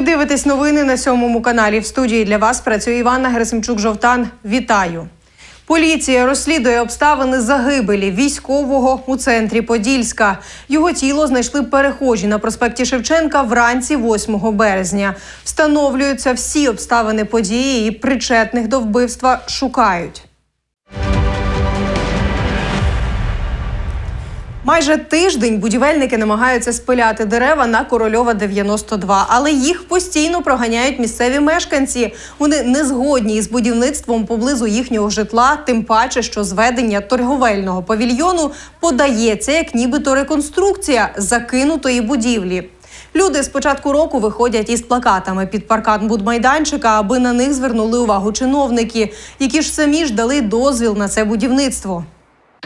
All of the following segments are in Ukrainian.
Ви дивитесь новини на сьомому каналі. В студії для вас працює Іванна Герасимчук-Жовтан. Вітаю. Поліція розслідує обставини загибелі військового у центрі Подільська. Його тіло знайшли перехожі на проспекті Шевченка вранці 8 березня. Встановлюються всі обставини події і причетних до вбивства шукають. Майже тиждень будівельники намагаються спиляти дерева на Корольова 92, але їх постійно проганяють місцеві мешканці. Вони не згодні із будівництвом поблизу їхнього житла, тим паче, що зведення торговельного павільйону подається як нібито реконструкція закинутої будівлі. Люди з початку року виходять із плакатами під паркан будмайданчика, аби на них звернули увагу чиновники, які ж самі ж дали дозвіл на це будівництво.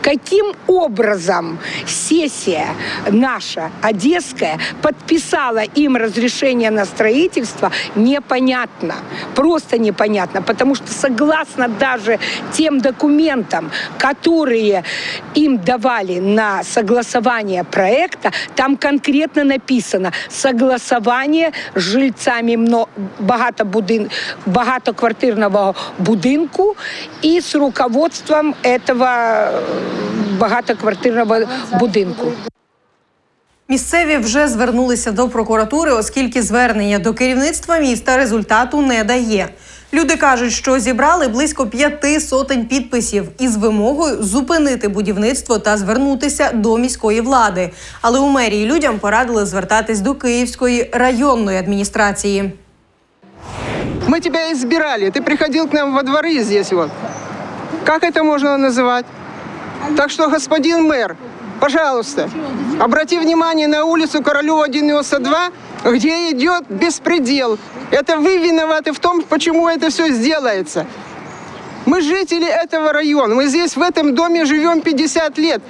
Каким образом сессия наша, одесская, подписала им разрешение на строительство, непонятно. Просто непонятно, потому что согласно даже тем документам, которые им давали на согласование проекта, там конкретно написано согласование с жильцами мно- багатобудин- багатоквартирного будинку и с руководством этого багатоквартирного будинку. Місцеві вже звернулися до прокуратури, оскільки звернення до керівництва міста результату не дає. Люди кажуть, що зібрали близько п'яти сотень підписів із вимогою зупинити будівництво та звернутися до міської влади. Але у мерії людям порадили звертатись до Київської районної адміністрації. Мы тебя избирали, ты приходил к нам во дворы здесь вот. Как это можно называть? Так что, господин мэр, пожалуйста, обрати внимание на улицу Королева 92, где идет беспредел. Это вы виноваты в том, почему это все сделается. Мы жители этого района, мы здесь в этом доме живем 50 лет.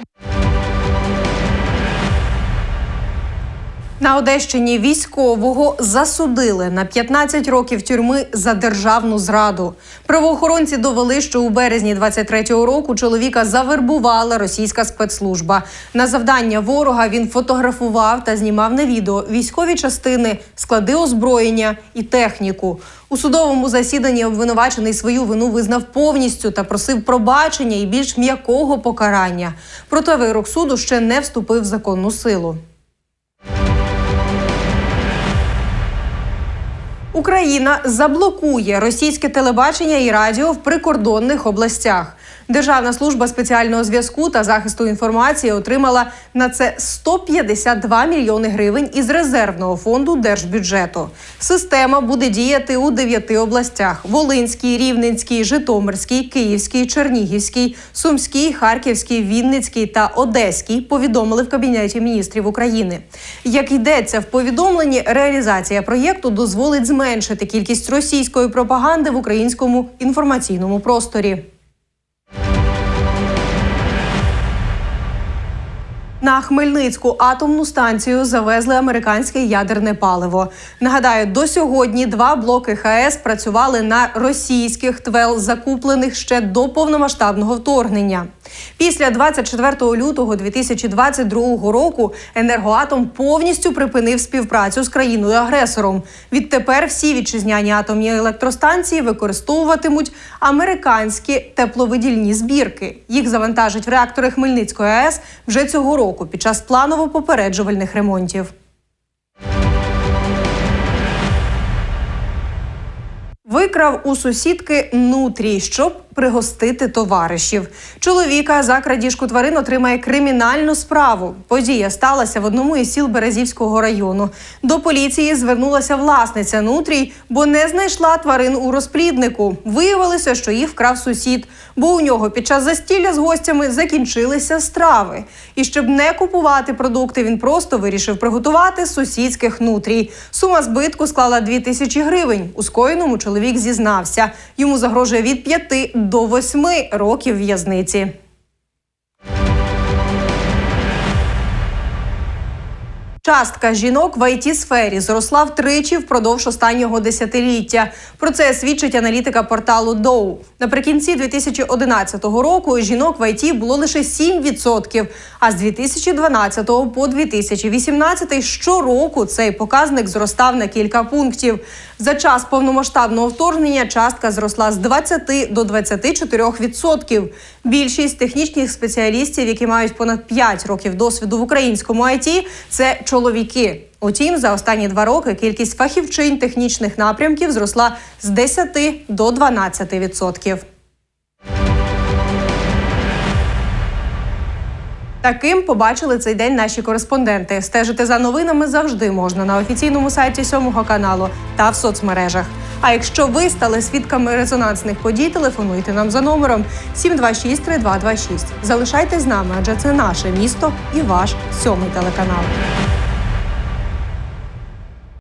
На Одещині військового засудили на 15 років тюрми за державну зраду. Правоохоронці довели, що у березні 23-го року чоловіка завербувала російська спецслужба. На завдання ворога він фотографував та знімав на відео військові частини, склади озброєння і техніку. У судовому засіданні обвинувачений свою вину визнав повністю та просив пробачення і більш м'якого покарання. Проте вирок суду ще не вступив в законну силу. Україна заблокує російське телебачення і радіо в прикордонних областях. Державна служба спеціального зв'язку та захисту інформації отримала на це 152 мільйони гривень із резервного фонду держбюджету. Система буде діяти у дев'яти областях: Волинській, Рівненській, Житомирській, Київській, Чернігівській, Сумській, Харківській, Вінницькій та Одеській. Повідомили в кабінеті міністрів України. Як йдеться в повідомленні, реалізація проєкту дозволить зменшити кількість російської пропаганди в українському інформаційному просторі. На Хмельницьку атомну станцію завезли американське ядерне паливо. Нагадаю, до сьогодні два блоки ХАЕС працювали на російських ТВЕЛ, закуплених ще до повномасштабного вторгнення. Після 24 лютого 2022 року енергоатом повністю припинив співпрацю з країною-агресором. Відтепер всі вітчизняні атомні електростанції використовуватимуть американські тепловидільні збірки. Їх завантажать в реактори Хмельницької АЕС вже цього року під час планово-попереджувальних ремонтів. Викрав у сусідки нутрій, щоб пригостити товаришів. Чоловіка за крадіжку тварин отримає кримінальну справу. Подія сталася в одному із сіл Березівського району. До поліції звернулася власниця нутрій, бо не знайшла тварин у розпліднику. Виявилося, що їх вкрав сусід, бо у нього під час застілля з гостями закінчилися страви. І щоб не купувати продукти, він просто вирішив приготувати сусідських нутрій. Сума збитку склала 2 тисячі гривень. У скоєному чоловік зізнався. Йому загрожує від 5 до восьми років в'язниці. Частка жінок в it сфері зросла втричі впродовж останнього десятиліття. Про це свідчить аналітика порталу Доу. Наприкінці 2011 року жінок в IT було лише 7%, а з 2012 по 2018 щороку цей показник зростав на кілька пунктів. За час повномасштабного вторгнення частка зросла з 20 до 24%. Більшість технічних спеціалістів, які мають понад 5 років досвіду в українському IT, це чоловіки. Утім, за останні два роки кількість фахівчинь технічних напрямків зросла з 10 до 12%. Таким побачили цей день наші кореспонденти. Стежити за новинами завжди можна на офіційному сайті сьомого каналу та в соцмережах. А якщо ви стали свідками резонансних подій, телефонуйте нам за номером 726-3226. Залишайтесь з нами, адже це наше місто і ваш сьомий телеканал.